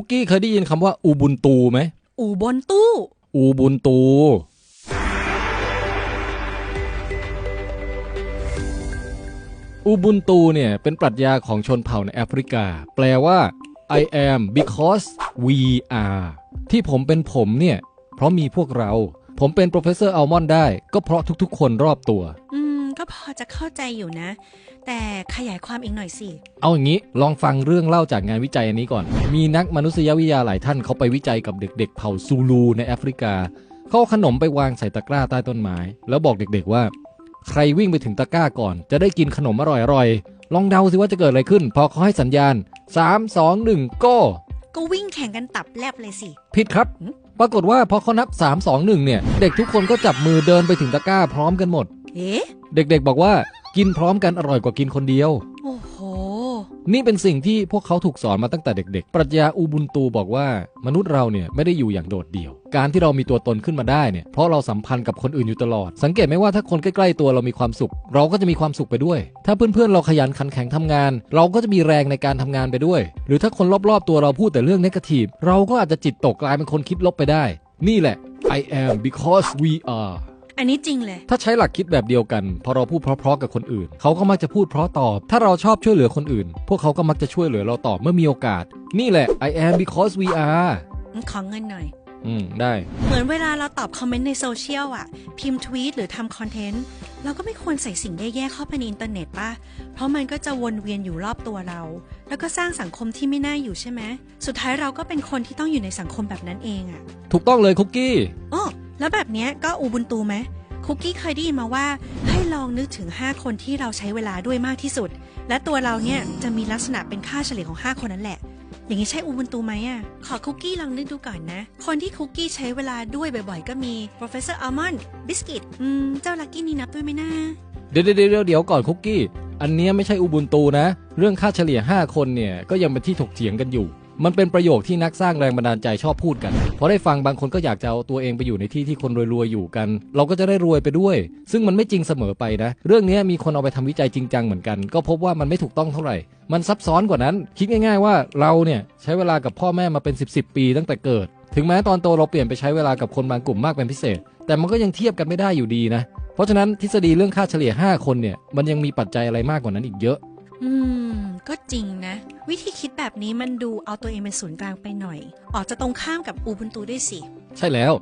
คุกกี้เคยได้ยินคำว่าอูบุนตูไหม อูบนตู้ อูบุนตู อูบุนตูเนี่ยเป็นปรัชญาของชนเผ่าในแอฟริกา แปลว่า I am because we are ที่ผมเป็นผมเนี่ย เพราะมีพวกเรา ผมเป็น professor almond ได้ ก็เพราะทุกๆ คนรอบตัว อืม ก็พอจะเข้าใจอยู่นะ แต่ขยายความอีกหน่อยสิ เอาอย่างนี้ลองฟังเรื่องเล่าจากงานวิจัยอันนี้ก่อน มีนักมนุษยวิทยาหลายท่านเขาไปวิจัยกับเด็ก ๆ เผ่าซูลูในแอฟริกา เขาเอาขนมไปวางใส่ตะกร้าใต้ต้นไม้ แล้วบอกเด็กๆว่า ใครวิ่งไปถึงตะกร้าก่อน จะได้กินขนมอร่อยๆลองเดาสิว่าจะเกิดอะไรขึ้น พอเขาให้สัญญาณ 3 2 1 go ก็วิ่งแข่งกันตับแลบเลยสิ ผิดครับ ปรากฏว่าพอเขานับ 3 2 1 เนี่ย เด็กทุกคนก็จับมือเดินไปถึงตะกร้าพร้อมกันหมด เอ๊ะ เด็กๆบอกว่ากินพร้อมกันอร่อยกว่ากินคนเดียว โอ้โห นี่เป็นสิ่งที่พวกเขาถูกสอนมาตั้งแต่เด็กๆ ปรัชญาอูบุนตูบอกว่ามนุษย์เราเนี่ยไม่ได้อยู่อย่างโดดเดี่ยว การที่เรามีตัวตนขึ้นมาได้เนี่ยเพราะเราสัมพันธ์กับคนอื่นอยู่ตลอด สังเกตไหมว่าถ้าคนใกล้ๆตัวเรามีความสุข เราก็จะมีความสุขไปด้วย ถ้าเพื่อนๆเราขยันขันแข็งทำงาน เราก็จะมีแรงในการทำงานไปด้วย หรือถ้าคนรอบๆ ตัวเราพูดแต่เรื่องนกาทีฟเราก็อาจจะจิตตกกลายเป็นคนคิดลบไปได้ นี่แหละ I am because we are อันนี้จริงเลย ถ้าใช้หลักคิดแบบเดียวกัน พอเราพูดเพราะๆกับคนอื่น เขาก็มักจะพูดเพราะตอบ ถ้าเราชอบช่วยเหลือคนอื่น พวกเขาก็มักจะช่วยเหลือเราตอบเมื่อมีโอกาส นี่แหละ I am because we are ขอเงินหน่อย อืม ได้ เหมือนเวลาเราตอบคอมเมนต์ในโซเชียลอะพิมพ์ทวีตหรือทำคอนเทนต์เราก็ไม่ควรใส่สิ่งแย่ๆเข้าไปในอินเทอร์เน็ตป่ะ เพราะมันก็จะวนเวียนอยู่รอบตัวเรา แล้วก็สร้างสังคมที่ไม่น่าอยู่ใช่ไหม สุดท้ายเราก็เป็นคนที่ต้องอยู่ในสังคมแบบนั้นเองอะถูกต้องเลยคุกกี้ อ๋อ แล้วแบบนี้ก็อูบุนตูไหมคุกกี้เคยได้ยินมาว่า ให้ลองนึกถึง 5 คนที่เราใช้เวลาด้วยมากที่สุด และตัวเราเนี่ยจะมีลักษณะเป็นค่าเฉลี่ยของ 5 คนนั้นแหละ อย่างนี้ใช่อูบุนตูไหมอะ ขอคุกกี้ลองนึกดูก่อนนะ คนที่คุกกี้ใช้เวลาด้วยบ่อยๆ ก็มี professor almond biscuit อืม เจ้าลักกี้นี่นับด้วยไหมนะเดี๋ยวเดี๋ยวเดี๋ยวเดี๋ยวก่อนคุกกี้ อันนี้ไม่ใช่อูบุนตูนะ เรื่องค่าเฉลี่ย 5 คนเนี่ยก็ยังเป็นที่ถกเถียงกันอยู่ มันเป็นประโยคที่นักสร้างแรงบันดาลใจชอบพูดกันพอได้ฟังบางคนก็อยากจะเอาตัวเองไปอยู่ในที่ที่คนรวยๆอยู่กัน เราก็จะได้รวยไปด้วย ซึ่งมันไม่จริงเสมอไปนะ เรื่องนี้มีคนเอาไปทำวิจัยจริงจังเหมือนกัน ก็พบว่ามันไม่ถูกต้องเท่าไหร่ มันซับซ้อนกว่านั้น คิดง่ายๆว่าเราเนี่ยใช้เวลากับพ่อแม่มาเป็น 10บปีตั้งแต่เกิด ถึงแม้ตอนโตเราเปลี่ยนไปใช้เวลากับคนบางกลุ่มมากเป็นพิเศษ แต่มันก็ยังเทียบกันไม่ได้อยู่ดีนะ เพราะฉะนั้นทฤษฎีเรื่องค่าเฉลี่ย 5 คนเนี่ยมันยังมีปัจจัยอะไรมากกว่านั้นอีกเยอะ อืม ก็จริงนะ วิธีคิดแบบนี้มันดูเอาตัวเองเป็นศูนย์กลางไปหน่อย ออกจะตรงข้ามกับอูบุนตูด้วยสิ ใช่แล้ว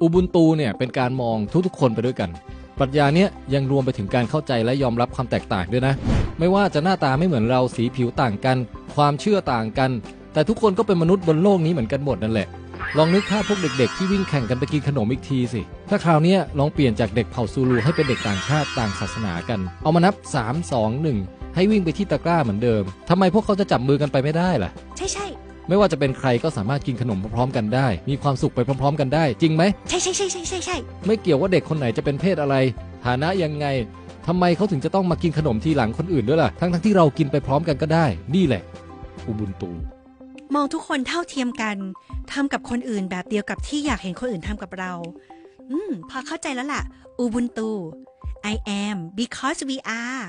อูบุนตูเนี่ยเป็นการมองทุกๆ คนไปด้วยกัน ปรัชญาเนี้ยยังรวมไปถึงการเข้าใจและยอมรับความแตกต่างด้วยนะ ไม่ว่าจะหน้าตาไม่เหมือนเราสีผิวต่างกัน ความเชื่อต่างกัน แต่ทุกคนก็เป็นมนุษย์บนโลกนี้เหมือนกันหมดนั่นแหละ ลองนึกภาพพวกเด็ก ๆ ที่วิ่งแข่งกันไปกินขนมอีกทีสิ ถ้าคราวเนี้ยลองเปลี่ยนจากเด็กเผ่าซูลูให้เป็นเด็กต่างชาติต่างศาสนากัน เอามานับ 3 2 1 ให้วิ่งไปที่ตะกร้าเหมือนเดิมทำไมพวกเขาจะจับมือกันไปไม่ได้ล่ะ ใช่ใช่ไม่ว่าจะเป็นใครก็สามารถกินขนมพร้อมๆกันได้ มีความสุขไปพร้อม ๆ กันได้ จริงไหมใช่ใช่ใช่ใช่ใช่ใช่ไม่เกี่ยวว่าเด็กคนไหนจะเป็นเพศอะไร ฐานะยังไงทำไมเขาถึงจะต้องมากินขนมทีหลังคนอื่นด้วยล่ะ ทั้งๆที่เรากินไปพร้อมกันก็ได้ นี่แหละอุบุนตู มองทุกคนเท่าเทียมกันทำกับคนอื่นแบบเดียวกับที่อยากเห็นคนอื่นทำกับเรา อืม พอเข้าใจแล้วล่ะ อูบุนตู I am because we are